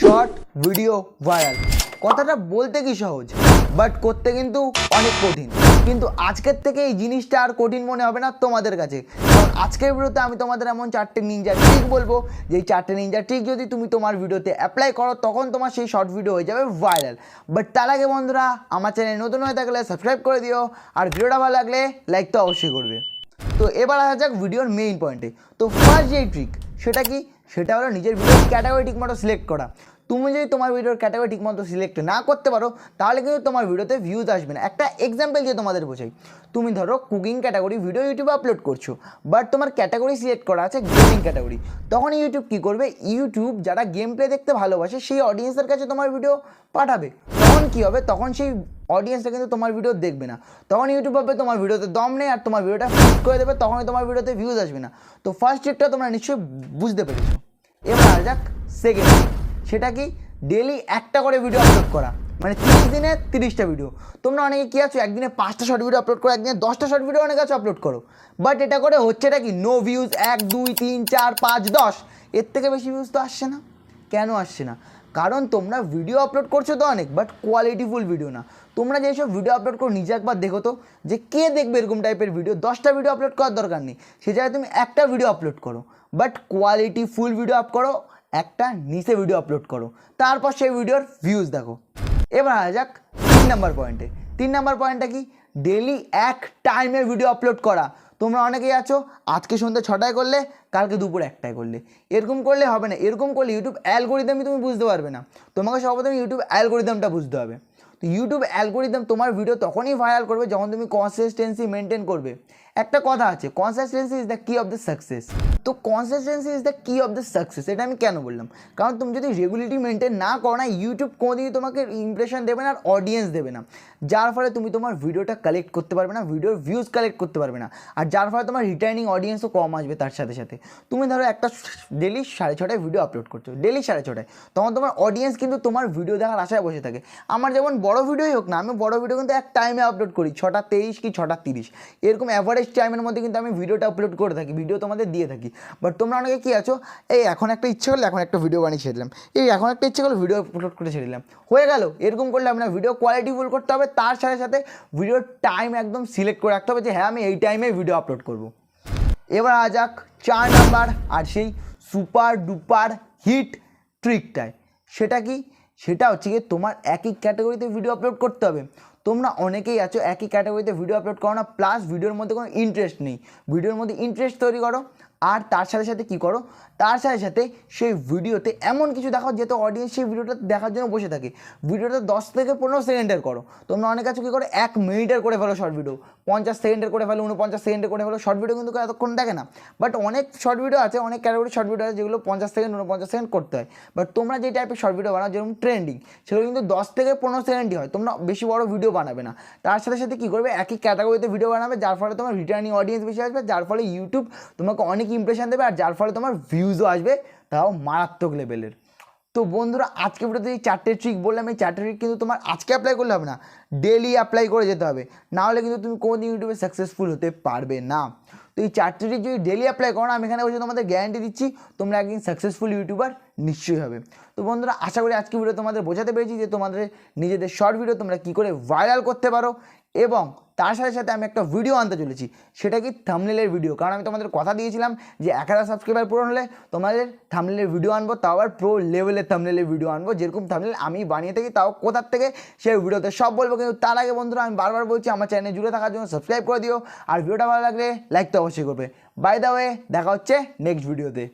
Short, video, viral. কথাটা বলতে কি সহজ বাট করতে কিন্তু অনেক কঠিন। কিন্তু আজকের থেকে এই জিনিসটা আর কঠিন মনে হবে না তোমাদের কাছে। কারণ আজকের ভিডিওতে আমি তোমাদের এমন চারটে নিনজা ট্রিক বলব যে এই চারটে নিনজা ট্রিক যদি তুমি তোমার ভিডিওতে অ্যাপ্লাই করো, তখন তোমার সেই শর্ট ভিডিও হয়ে যাবে ভাইরাল বাট তার আগে বন্ধুরা, আমার চ্যানেল নতুন হয়ে থাকলে সাবস্ক্রাইব করে দিও, আর ভিডিওটা ভালো লাগলে লাইক তো অবশ্যই করবে। তো এবার আসা যাক ভিডিওর মেইন পয়েন্টে তো ফার্স্ট যেই ট্রিক সেটা কি? সেটা হলো নিজের ভিডিওর ক্যাটাগরি ঠিকমতো সিলেক্ট করা। তুমি যদি তোমার ভিডিওর ক্যাটাগরি ঠিকমতো সিলেক্ট না করতে পারো, তাহলে কিন্তু তোমার ভিডিওতে ভিউজ আসবে না। একটা এক্সাম্পল দিয়ে তোমাদের বোঝাই। তুমি ধরো কুকিং ক্যাটাগরি ভিডিও ইউটিউবে আপলোড করছ বাট তোমার ক্যাটাগরি সিলেক্ট করা আছে গেমিং ক্যাটাগরি তখন ইউটিউব কী করবে? ইউটিউব যারা গেম প্লে দেখতে ভালোবাসে, সেই অডিয়েন্সের কাছে তোমার ভিডিও পাঠাবে। তখন কী হবে? তখন সেই অডিয়েন্সটা কিন্তু তোমার ভিডিও দেখবে না। তখন ইউটিউব ভাববে তোমার ভিডিওতে দম নেই আর তোমার ভিডিওটা ফিট করে দেবে, তখনই তোমার ভিডিওতে ভিউজ আসবে না। তো ফার্স্ট ট্রিকটা তোমরা নিশ্চয়ই বুঝতে পেরেছ। এবার আসা যাক সেকেন্ড সেটা কি? ডেলি একটা করে ভিডিও আপলোড করা। মানে তিরিশ দিনে তিরিশটা ভিডিও তোমরা অনেকে কী আছো? একদিনে পাঁচটা শর্ট ভিডিও আপলোড করো, একদিনে দশটা শর্ট ভিডিও অনেক আছে আপলোড করো। বাট এটা করে হচ্ছেটা কি? নো ভিউজ এক, দুই, তিন, চার, পাঁচ, দশ। এর থেকে বেশি ভিউজ তো আসছে না। কেন আসছে না? কারণ তোমরা ভিডিও আপলোড করছ তো অনেক বাট কোয়ালিটিফুল ভিডিও না। তোমরা যেসব ভিডিও আপলোড করো, নিজে একবার দেখো তো, যে কে দেখবে এরকম টাইপের ভিডিও দশটা ভিডিও আপলোড করার দরকার নেই। সে জায়গায় তুমি একটা ভিডিও আপলোড করো but quality full video up করো, একটা নিচে ভিডিও আপলোড করো। তারপর সেই ভিডিওর ভিউজ দেখো। এবার আসা যাক তিন নাম্বার পয়েন্টে তিন নাম্বার পয়েন্টটা কি? ডেলি এক টাইমে ভিডিও আপলোড করা। তোমরা অনেকেই আছো, আজকে সন্ধ্যে ছটায় করলে, কালকে দুপুর একটায় করলে। এরকম করলে হবে না, এরকম করলে ইউটিউব অ্যালগোরিদমই তুমি বুঝতে পারবে না। তোমাকে সর্বপ্রথম ইউটিউব অ্যালগোরিদমটা বুঝতে হবে। তো ইউটিউব অ্যালগোরিদম তোমার ভিডিও তখনই ভাইরাল করবে যখন তুমি কনসিস্টেন্সি মেনটেন করবে। একটা কথা আছে consistency is the key of the success তো consistency is the key of the success এটা আমি কেন বললাম? কারণ তুমি যদি রেগুলারিটি মেনটেন না করো না ইউটিউব কোনোদিনই তোমাকে ইমপ্রেশন দেবে না আর অডিয়েন্স দেবে না। যার ফলে তুমি তোমার ভিডিওটা কালেক্ট করতে পারবে না ভিডিওর ভিউজ কালেক্ট করতে পারবে না। আর যার ফলে তোমার রিটার্নিং অডিয়েন্সও কম আসবে তার সাথে সাথে। তুমি ধরো একটা ডেলি সাড়ে ছটায় ভিডিও আপলোড করছ ডেলি সাড়ে ছটায়। তখন তোমার অডিয়েন্স কিন্তু তোমার ভিডিও দেখার আশায় বসে থাকে। আমার যেমন বড় ভিডিওই হোক না, আমি বড় ভিডিও কিন্তু এক টাইমে আপলোড করি, ছটা তেইশ কি ছটা তিরিশ। এরকম অ্যাভারেজ টাইমের মধ্যে কিন্তু আমি ভিডিওটা আপলোড করে থাকি ভিডিও তোমাদের দিয়ে থাকি। বাট তোমরা অনেকে কী আছো, এই এখন একটা ইচ্ছে করলে এখন একটা ভিডিও বানিয়ে ছেড়ে দিলাম। এই এখন একটা ইচ্ছে করলে ভিডিও আপলোড করে ছেড়ে দিলাম। হয়ে গেল, এরকম করলে আমরা ভিডিও কোয়ালিটি ফুল করতে হবে, তার সাথে সাথে ভিডিওর টাইম একদম সিলেক্ট করে রাখতে হবে যে হ্যাঁ আমি এই টাইমে ভিডিও আপলোড করব। এবার আ যাক, চার নাম্বার আর সেই সুপার ডুপার হিট ট্রিকটায় সেটা কি? সেটা হচ্ছে গিয়ে তোমার একই ক্যাটাগরিতে ভিডিও আপলোড করতে হবে। তোমরা অনেকেই আছো, একই ক্যাটাগরিতে ভিডিও আপলোড করো না প্লাস ভিডিওর মধ্যে কোনো ইন্টারেস্ট নেই। ভিডিওর মধ্যে ইন্টারেস্ট তৈরি করো, আর তার সাথে সাথে কী করো, তার সাথে সাথে সেই ভিডিওতে এমন কিছু দেখাও যেহেতু অডিয়েন্স সেই ভিডিওটা দেখার জন্য বসে থাকে। ভিডিওটা দশ থেকে পনেরো সেকেন্ডের করো। তোমরা অনেক আছে কী করো, এক মিনিটের করে ফেলো শর্ট ভিডিও পঞ্চাশ সেকেন্ডের করে ফেলো, উনপঞ্চাশ সেকেন্ডের করে ফেলো শর্ট ভিডিও কিন্তু এতক্ষণ দেখে না। বাট অনেক শর্ট ভিডিও আছে, অনেক ক্যাটাগরি শর্ট ভিডিও আছে, যেগুলো পঞ্চাশ সেকেন্ড উনপঞ্চাশ সেকেন্ড করতে হয়। বাট তোমরা যে টাইপের শর্ট ভিডিও বানাও, যেরকম ট্রেন্ডিং সেগুলো কিন্তু দশ থেকে পনেরো সেকেন্ডই হয়। তোমরা বেশি বড় ভিডিও বানাবে না। তার সাথে সাথে কী করবে? একই ক্যাটাগরিতে ভিডিও বানাবে, যার ফলে তোমার রিটার্নিং অডিয়েন্স বেশি আসবে, যার ফলে ইউটিউব তোমাকে অনেক ইমপ্রেশন দেবে আর যার ফলে তোমার ভিউজও আসবে তাও মারাত্মক লেভেলের তো বন্ধুরা, আজকে ভিডিওতে এই চারটে ট্রিক বললাম, এই চারটে ট্রিক কিন্তু তোমার আজকে অ্যাপ্লাই করলে হবে না ডেলি অ্যাপ্লাই করে যেতে হবে। নাহলে কিন্তু তুমি কোনোদিন ইউটিউবে সাকসেসফুল হতে পারবে না। তো এই চারটিটি যদি ডেলি অ্যাপ্লাই করো আমি এখানে বসে তোমাদের গ্যারান্টি দিচ্ছি, তোমরা একদিন সাকসেসফুল ইউটিউবার নিশ্চয়ই হবে। তো বন্ধুরা, আশা করি আজকে ভিডিও তোমাদের বোঝাতে পেরেছি যে তোমাদের নিজেদের শর্ট ভিডিও তোমরা কী করে ভাইরাল করতে পারো। এবং তার সাথে সাথে আমি একটা ভিডিও আনতে চলেছি। সেটা কি থামনেলের ভিডিও কারণ আমি তোমাদের কথা দিয়েছিলাম যে এক হাজার সাবস্ক্রাইবার পূরণ হলে তোমাদের থামনেলের ভিডিও আনব, তাও আবার প্রো লেভেলের থামনেলের ভিডিও আনব। যেরকম থামনেল আমি বানিয়ে থাকি, তাও কোথার থেকে সেই ভিডিওতে সব বলব। কিন্তু তার আগে বন্ধুরা, আমি বারবার বলছি, আমার চ্যানেলে জুড়ে থাকার জন্য সাবস্ক্রাইব করে দিও। আর ভিডিওটা ভালো লাগলে লাইক তো অবশ্যই করবে। বাই দা ওয়ে দেখা হচ্ছে নেক্সট ভিডিওতে